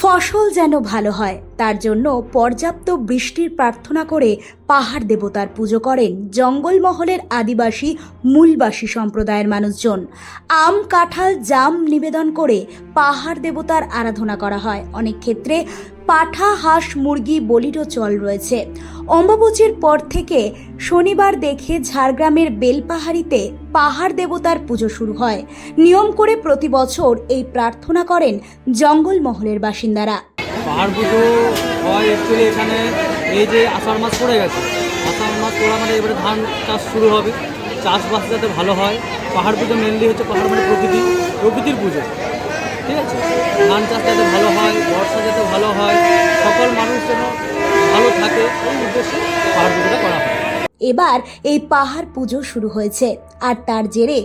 ফসল যেন ভালো হয়, তার জন্য পর্যাপ্ত বৃষ্টির প্রার্থনা করে পাহাড় দেবতার পুজো করেন জঙ্গলমহলের আদিবাসী মূলবাসী সম্প্রদায়ের মানুষজন। আম, কাঁঠাল, জাম নিবেদন করে পাহাড় দেবতার আরাধনা করা হয়। অনেক ক্ষেত্রে পাঠা হাঁস মুরগি বলিরও চল রয়েছে। অম্বাবচীর পর থেকে শনিবার দেখে ঝাড়গ্রামের বেলপাহাড়িতে পাহাড় দেবতার পুজো শুরু হয়। নিয়ম করে প্রতি বছর এই প্রার্থনা করেন জঙ্গলমহলের বাসিন্দারা। পাহাড় পুজো হয় এখানে এই যে আষাঢ় মাস পড়ে গেছে। আষাঢ় মাস পড়া মানে এবারে ধান চাষ শুরু হবে। চাষবাস যাতে ভালো হয়, পাহাড় পুজো মেনলি হচ্ছে পাহাড় মানে প্রকৃতি, প্রকৃতির পুজো। ঠিক আছে? ধান চাষ যাতে ভালো হয়, বর্ষা যাতে ভালো হয়, সকল মানুষ যেন ভালো থাকে, এই উদ্দেশ্যে পাহাড় করা হয়। এবার এই পাহাড় পুজো শুরু হয়েছে, আর তার জেরে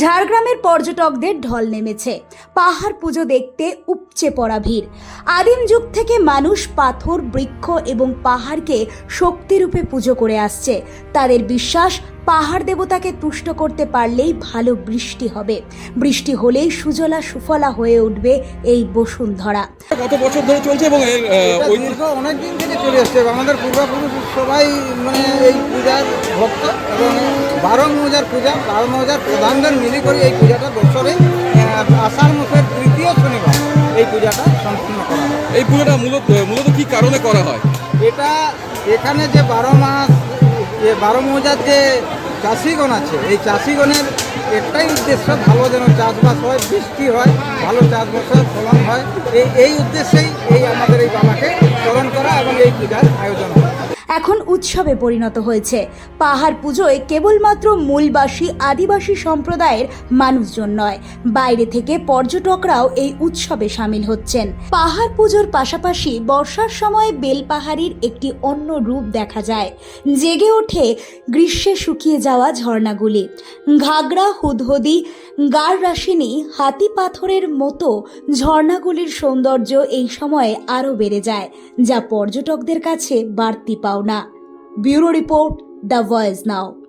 ঝাড়গ্রামের পর্যটকদের ঢল নেমেছে। পাহাড় পুজো দেখতে উপচে পড়া ভিড়। আদিম যুগ থেকে মানুষ পাথর, বৃক্ষ এবং পাহাড়কে শক্তিরূপে পুজো করে আসছে। তাদের বিশ্বাস পাহাড় দেবতাকে তুষ্ট করতে পারলেই ভালো বৃষ্টি হবে। বৃষ্টি হলেই সুজলা সুফলা হয়ে উঠবে এই বসুন্ধরা। কত বছর ধরে চলছে এবং এর দীর্ঘ অনেক দিন থেকে চলে আসছে। আমাদের পূর্বপুরুষ সবাই মানে এই পূজার ভক্ত এবং বারো মৌজার পূজা বারো মৌজার প্রধানদের মিলে করে এই পূজাটা বছরে আষাঢ় মাসের তৃতীয় শনিবার এই পূজাটা সম্পূর্ণ করা হয়। এই পূজাটা মূলত মূলত কি কারণে করা হয়? এটা এখানে যে বারো মাস যে বারো মৌজার যে চাষিগণ আছে। এই চাষিগণের একটাই উদ্দেশ্য, ভালো যেন চাষবাস হয়, বৃষ্টি হয়, ভালো চাষবাস হয় ফলন হয়। এই এই উদ্দেশ্যেই এই আমাদের এই বাবাকে স্মরণ করা এবং এই পূজার আয়োজন হয় এখন উৎসবে পরিণত হয়েছে। পাহাড় পুজোয় কেবলমাত্র মূলবাসী, আদিবাসী সম্প্রদায়ের মানুষজন নয়, বাইরে থেকে পর্যটকরাও এই উৎসবে সামিল হচ্ছেন। পাহাড় পুজোর পাশাপাশি বর্ষার সময় বেলপাহাড়ির একটি অন্য রূপ দেখা যায়। জেগে ওঠে গ্রীষ্মে শুকিয়ে যাওয়া ঝর্ণাগুলি। ঘাগড়া হুদহুদি গাড় রাশিনী হাতি পাথরের মতো ঝর্ণাগুলির সৌন্দর্য এই সময়ে আরও বেড়ে যায়, যা পর্যটকদের কাছে বাড়তি পাওনা। Bureau report the voice now.